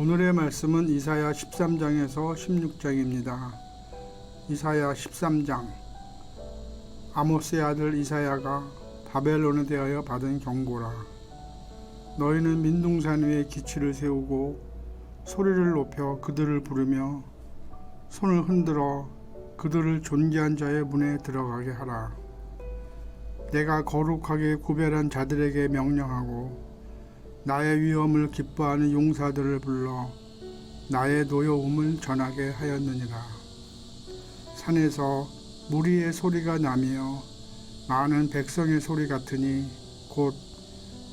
오늘의 말씀은 이사야 13장에서 16장입니다. 이사야 13장 아모스의 아들 이사야가 바벨론에 대하여 받은 경고라. 너희는 민둥산 위에 기치를 세우고 소리를 높여 그들을 부르며 손을 흔들어 그들을 존귀한 자의 문에 들어가게 하라. 내가 거룩하게 구별한 자들에게 명령하고 나의 위엄을 기뻐하는 용사들을 불러 나의 노여움을 전하게 하였느니라. 산에서 무리의 소리가 나며 많은 백성의 소리 같으니 곧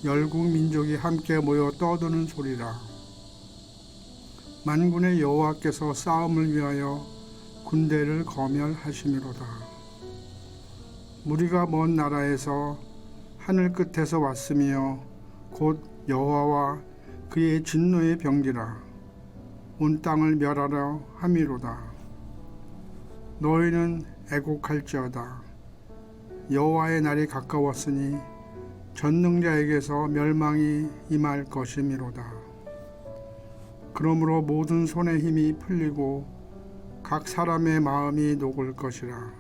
열국 민족이 함께 모여 떠드는 소리라. 만군의 여호와께서 싸움을 위하여 군대를 거멸하심이로다. 무리가 먼 나라에서 하늘 끝에서 왔으며 곧 여호와와 그의 진노의 병기라. 온 땅을 멸하려 함이로다. 너희는 애곡할지어다. 여호와의 날이 가까웠으니 전능자에게서 멸망이 임할 것이미로다. 그러므로 모든 손의 힘이 풀리고 각 사람의 마음이 녹을 것이라.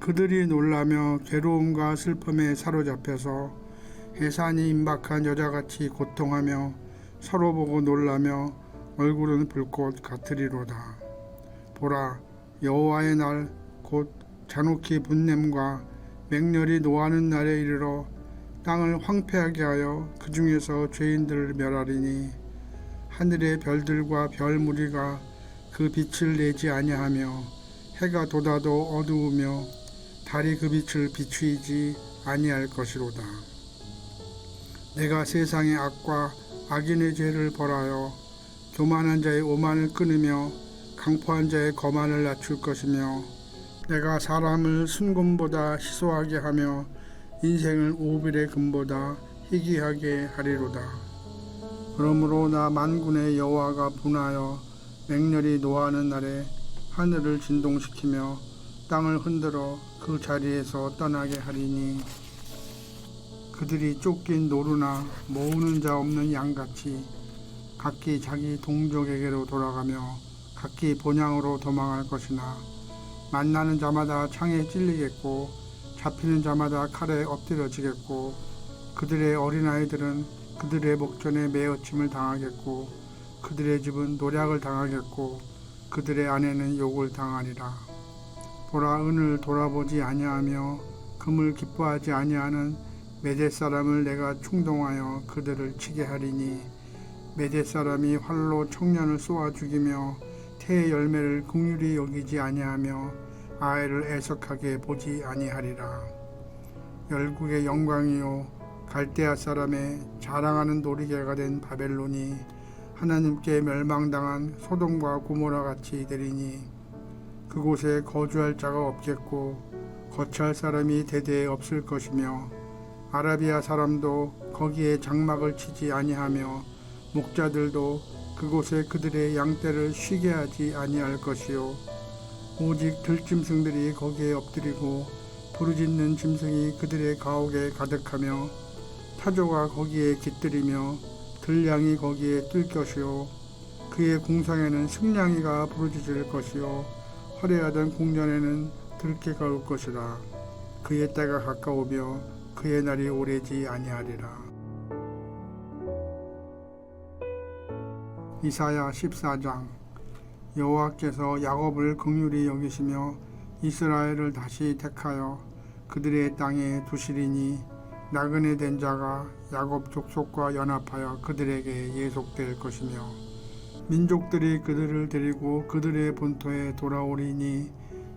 그들이 놀라며 괴로움과 슬픔에 사로잡혀서 해산이 임박한 여자같이 고통하며 서로 보고 놀라며 얼굴은 불꽃 같으리로다. 보라 여호와의 날 곧 잔혹히 분냄과 맹렬히 노하는 날에 이르러 땅을 황폐하게 하여 그 중에서 죄인들을 멸하리니 하늘의 별들과 별 무리가 그 빛을 내지 아니하며 해가 돋아도 어두우며 달이 그 빛을 비추이지 아니할 것이로다. 내가 세상의 악과 악인의 죄를 벌하여 교만한 자의 오만을 끊으며 강포한 자의 거만을 낮출 것이며 내가 사람을 순금보다 희소하게 하며 인생을 오빌의 금보다 희귀하게 하리로다. 그러므로 나 만군의 여호와가 분하여 맹렬히 노하는 날에 하늘을 진동시키며 땅을 흔들어 그 자리에서 떠나게 하리니 그들이 쫓긴 노루나 모으는 자 없는 양같이 각기 자기 동족에게로 돌아가며 각기 본향으로 도망할 것이나 만나는 자마다 창에 찔리겠고 잡히는 자마다 칼에 엎드려지겠고 그들의 어린아이들은 그들의 목전에 매어침을 당하겠고 그들의 집은 노략을 당하겠고 그들의 아내는 욕을 당하리라. 보라 은을 돌아보지 아니하며 금을 기뻐하지 아니하는 메대 사람을 내가 충동하여 그들을 치게 하리니 메대 사람이 활로 청년을 쏘아 죽이며 태의 열매를 긍휼히 여기지 아니하며 아이를 애석하게 보지 아니하리라. 열국의 영광이요 갈대아 사람의 자랑하는 놀이개가 된 바벨론이 하나님께 멸망당한 소돔과 고모라 같이 되리니 그곳에 거주할 자가 없겠고 거처할 사람이 대대에 없을 것이며 아라비아 사람도 거기에 장막을 치지 아니하며 목자들도 그곳에 그들의 양떼를 쉬게 하지 아니할 것이요. 오직 들짐승들이 거기에 엎드리고 부르짖는 짐승이 그들의 가옥에 가득하며 타조가 거기에 깃들이며 들량이 거기에 뜰 것이요. 그의 궁상에는 승냥이가 부르짖을 것이요. 화려하던 궁전에는 들깨가 올 것이라. 그의 때가 가까우며 그의 날이 오래지 아니하리라. 이사야 14장 여호와께서 야곱을 긍휼히 여기시며 이스라엘을 다시 택하여 그들의 땅에 두시리니 나그네 된 자가 야곱 족속과 연합하여 그들에게 예속될 것이며 민족들이 그들을 데리고 그들의 본토에 돌아오리니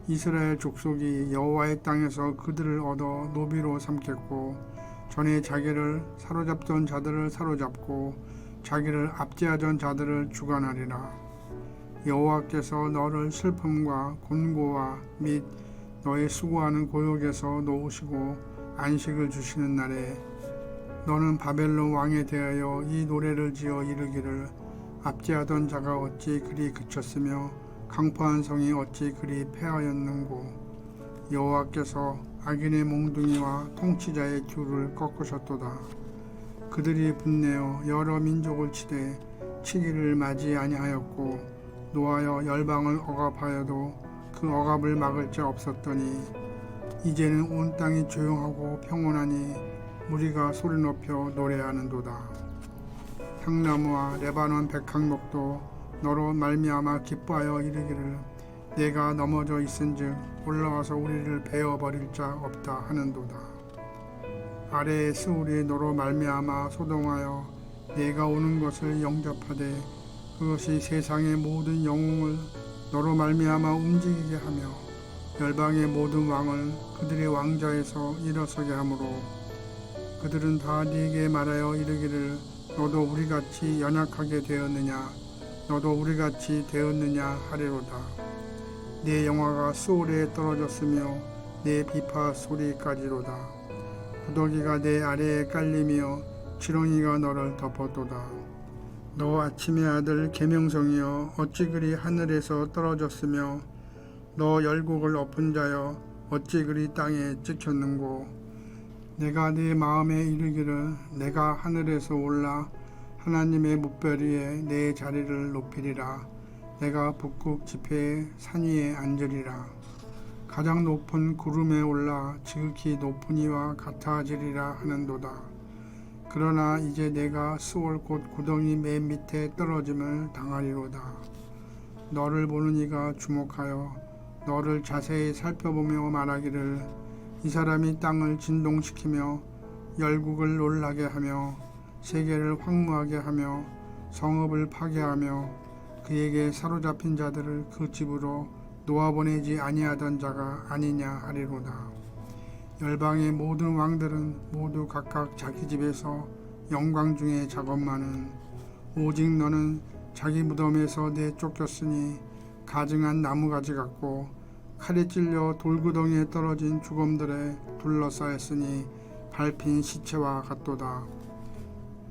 이스라엘 족속이 여호와의 땅에서 그들을 얻어 노비로 삼겠고 전에 자기를 사로잡던 자들을 사로잡고 자기를 압제하던 자들을 주관하리라. 여호와께서 너를 슬픔과 곤고와 및 너의 수고하는 고역에서 놓으시고 안식을 주시는 날에 너는 바벨론 왕에 대하여 이 노래를 지어 이르기를 압제하던 자가 어찌 그리 그쳤으며 강포한 성이 어찌 그리 패하였는고 여호와께서 악인의 몽둥이와 통치자의 귤을 꺾으셨도다 그들이 분내어 여러 민족을 치되 치기를 맞이 아니하였고 노하여 열방을 억압하여도 그 억압을 막을 자 없었더니 이제는 온 땅이 조용하고 평온하니 무리가 소리 높여 노래하는도다. 향나무와 레바논 백향목도 너로 말미암아 기뻐하여 이르기를 내가 넘어져 있은즉 올라와서 우리를 베어 버릴 자 없다 하는도다. 아래의 스울이 너로 말미암아 소동하여 내가 오는 것을 영접하되 그것이 세상의 모든 영웅을 너로 말미암아 움직이게 하며 열방의 모든 왕을 그들의 왕자에서 일어서게 하므로 그들은 다 네게 말하여 이르기를 너도 우리같이 연약하게 되었느냐 너도 우리같이 되었느냐 하리로다. 내 영화가 수월에 떨어졌으며 내 비파 소리까지로다. 구더기가 내 아래에 깔리며 지렁이가 너를 덮었도다. 너 아침의 아들 계명성이여 어찌 그리 하늘에서 떨어졌으며 너 열국을 엎은 자여 어찌 그리 땅에 찍혔는고? 내가 네 마음에 이르기를 내가 하늘에서 올라 하나님의 묵별 위에 내 자리를 높이리라. 내가 북극 지폐의 산 위에 앉으리라. 가장 높은 구름에 올라 지극히 높은 이와 같아지리라 하는도다. 그러나 이제 내가 수월 곧 구덩이 맨 밑에 떨어짐을 당하리로다. 너를 보는 이가 주목하여 너를 자세히 살펴보며 말하기를 이 사람이 땅을 진동시키며 열국을 놀라게 하며 세계를 황무하게 하며 성읍을 파괴하며 그에게 사로잡힌 자들을 그 집으로 놓아보내지 아니하던 자가 아니냐 하리로다. 열방의 모든 왕들은 모두 각각 자기 집에서 영광 중에 작업만은 오직 너는 자기 무덤에서 내 쫓겼으니 가증한 나무가지 같고 칼에 찔려 돌구덩이에 떨어진 죽음들에 둘러싸였으니 밟힌 시체와 같도다.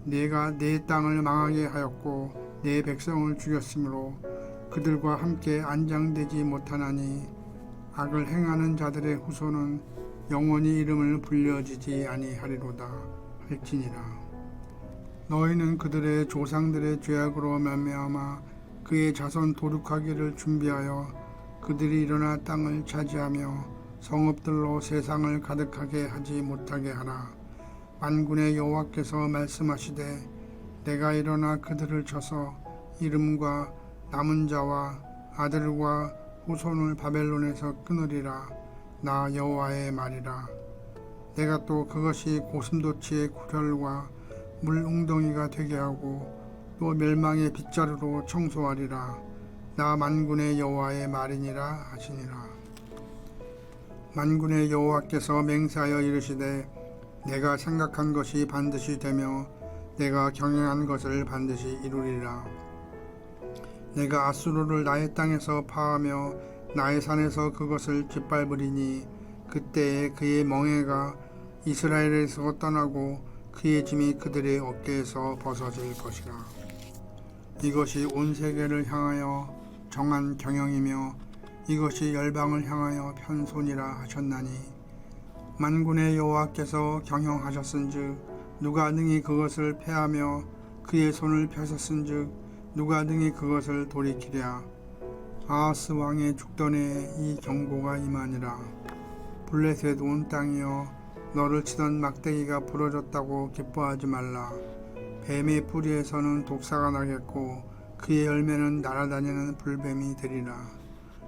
내가 내 땅을 망하게 하였고 내 백성을 죽였으므로 그들과 함께 안장되지 못하나니 악을 행하는 자들의 후손은 영원히 이름을 불려지지 아니하리로다 할지니라. 너희는 그들의 조상들의 죄악으로 말미암아 그의 자손 도륙하기를 준비하여 그들이 일어나 땅을 차지하며 성읍들로 세상을 가득하게 하지 못하게 하라. 만군의 여호와께서 말씀하시되 내가 일어나 그들을 쳐서 이름과 남은 자와 아들과 후손을 바벨론에서 끊으리라. 나 여호와의 말이라. 내가 또 그것이 고슴도치의 구렬과 물 웅덩이가 되게 하고 또 멸망의 빗자루로 청소하리라. 나 만군의 여호와의 말이니라 하시니라. 만군의 여호와께서 맹세하여 이르시되 내가 생각한 것이 반드시 되며 내가 경영한 것을 반드시 이루리라. 내가 아수르를 나의 땅에서 파하며 나의 산에서 그것을 짓밟으리니 그때에 그의 멍에가 이스라엘에서 떠나고 그의 짐이 그들의 어깨에서 벗어질 것이라. 이것이 온 세계를 향하여 정한 경영이며 이것이 열방을 향하여 편손이라 하셨나니 만군의 여호와께서 경영하셨은즉 누가 능히 그것을 패하며 그의 손을 펴셨은즉 누가 능히 그것을 돌이키랴. 아하스 왕의 죽던 해에 이 경고가 임하니라. 블레셋 온 땅이여 너를 치던 막대기가 부러졌다고 기뻐하지 말라. 뱀의 뿌리에서는 독사가 나겠고 그의 열매는 날아다니는 불뱀이 되리라.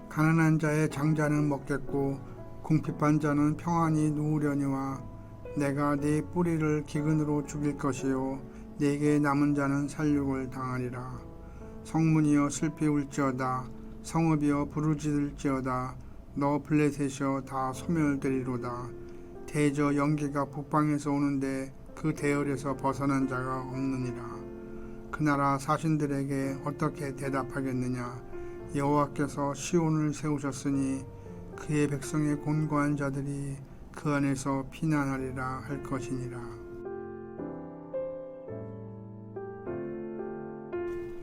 가난한 자의 장자는 먹겠고 궁핍한 자는 평안히 누우려니와 내가 네 뿌리를 기근으로 죽일 것이요 네게 남은 자는 살육을 당하리라. 성문이여 슬피 울지어다 성읍이여 부르짖을지어다. 너 블레셋이여 다 소멸되리로다. 대저 연기가 북방에서 오는데 그 대열에서 벗어난 자가 없느니라. 그 나라 사신들에게 어떻게 대답하겠느냐? 여호와께서 시온을 세우셨으니 그의 백성의 곤고한 자들이 그 안에서 피난하리라 할 것이니라.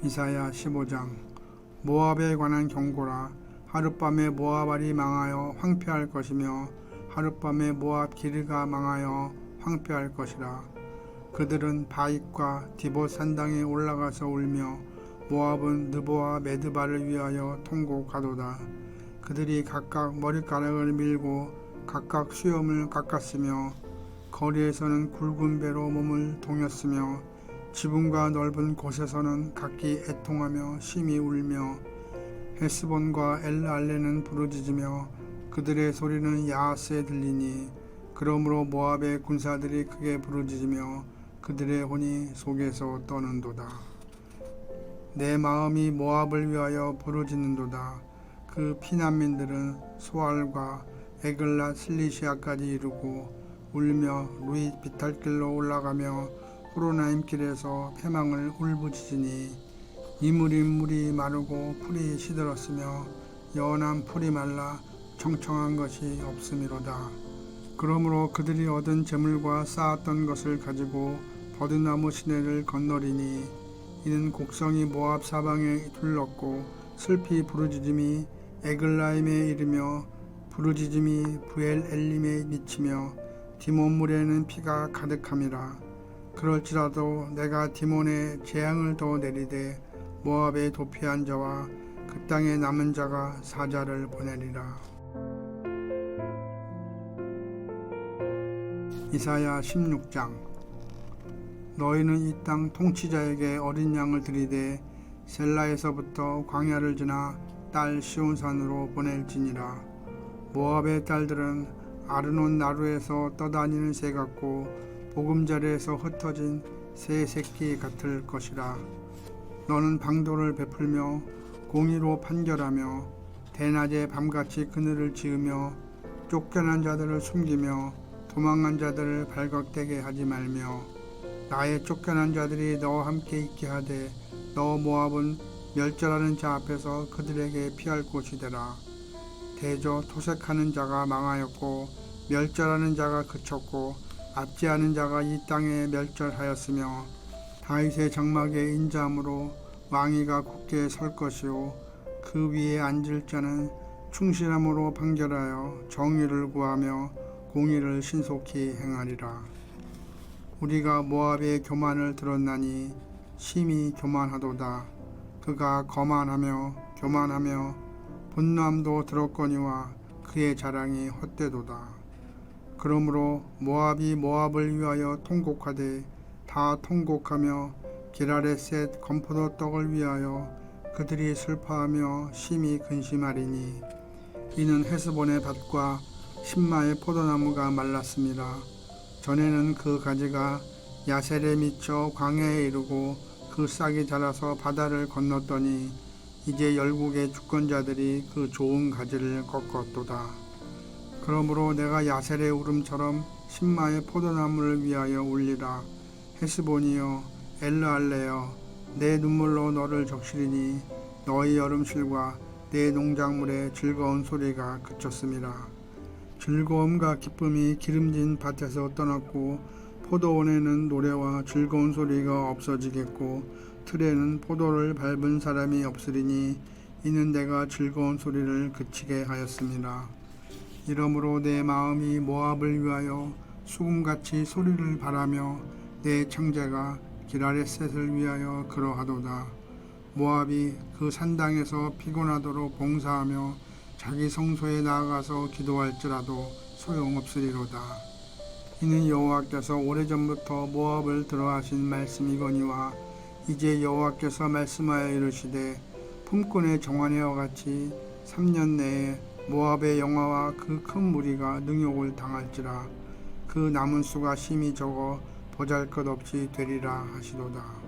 이사야 15장 모압에 관한 경고라 하룻밤에 모압알이 망하여 황폐할 것이며 하룻밤에 모압 기르가 망하여 황폐할 것이라 그들은 바익과 디봇 산당에 올라가서 울며 모압은 느보와 메드바를 위하여 통곡하도다. 그들이 각각 머리카락을 밀고 각각 수염을 깎았으며 거리에서는 굵은 배로 몸을 동였으며 지붕과 넓은 곳에서는 각기 애통하며 심히 울며 헤스본과 엘알레는 부르짖으며 그들의 소리는 야하스에 들리니 그러므로 모압의 군사들이 크게 부르짖으며 그들의 혼이 속에서 떠는도다. 내 마음이 모압을 위하여 부르짖는도다. 그 피난민들은 소알과 에글라 슬리시아까지 이르고 울며 루이 비탈길로 올라가며 호로나임 길에서 패망을 울부짖으니 이물이 물이 마르고 풀이 시들었으며 연한 풀이 말라 청청한 것이 없음이로다. 그러므로 그들이 얻은 재물과 쌓았던 것을 가지고 버드나무 시내를 건너리니 이는 곡성이 모압 사방에 둘렀고 슬피 부르짖음이 에글라임에 이르며 부르짖음이 부엘 엘림에 미치며 디몬물에는 피가 가득함이라. 그럴지라도 내가 디몬에 재앙을 더 내리되 모압에 도피한 자와 그 땅에 남은 자가 사자를 보내리라. 이사야 16장. 너희는 이 땅 통치자에게 어린 양을 들이되 셀라에서부터 광야를 지나 딸 시온산으로 보낼지니라. 모압의 딸들은 아르논 나루에서 떠다니는 새 같고 보금자리에서 흩어진 새 새끼 같을 것이라. 너는 방도를 베풀며 공의로 판결하며 대낮에 밤같이 그늘을 지으며 쫓겨난 자들을 숨기며 도망간 자들을 발각되게 하지 말며 나의 쫓겨난 자들이 너와 함께 있게 하되 너 모압은 멸절하는 자 앞에서 그들에게 피할 곳이 되라 대저 토색하는 자가 망하였고 멸절하는 자가 그쳤고 압제하는 자가 이 땅에 멸절하였으며 다윗의 장막의 인자함으로 왕위가 굳게 설 것이요 그 위에 앉을 자는 충실함으로 판결하여 정의를 구하며 공의를 신속히 행하리라. 우리가 모압의 교만을 들었나니 심히 교만하도다. 그가 거만하며 교만하며 분노함도 들었거니와 그의 자랑이 헛되도다. 그러므로 모압이 모압을 위하여 통곡하되 다 통곡하며 기라레셋 건포도 떡을 위하여 그들이 슬퍼하며 심히 근심하리니 이는 헤스본의 밭과 신마의 포도나무가 말랐습니다. 전에는 그 가지가 야셀에 미쳐 광야에 이르고 그 싹이 자라서 바다를 건넜더니 이제 열국의 주권자들이 그 좋은 가지를 꺾었도다. 그러므로 내가 야셀의 울음처럼 신마의 포도나무를 위하여 울리라. 헤스본이여 엘르알레여 내 눈물로 너를 적시리니 너희 여름실과 내 농작물의 즐거운 소리가 그쳤습니다. 즐거움과 기쁨이 기름진 밭에서 떠났고 포도원에는 노래와 즐거운 소리가 없어지겠고 틀에는 포도를 밟은 사람이 없으리니 이는 내가 즐거운 소리를 그치게 하였습니다. 이러므로 내 마음이 모압을 위하여 수금같이 소리를 바라며 내 창자가 기라레셋을 위하여 그러하도다. 모압이 그 산당에서 피곤하도록 봉사하며 자기 성소에 나아가서 기도할지라도 소용없으리로다. 이는 여호와께서 오래전부터 모압을 들어하신 말씀이거니와 이제 여호와께서 말씀하여 이르시되 품꾼의 정환회와 같이 3년 내에 모압의 영화와 그 큰 무리가 능욕을 당할지라 그 남은 수가 심히 적어 보잘것없이 되리라 하시도다.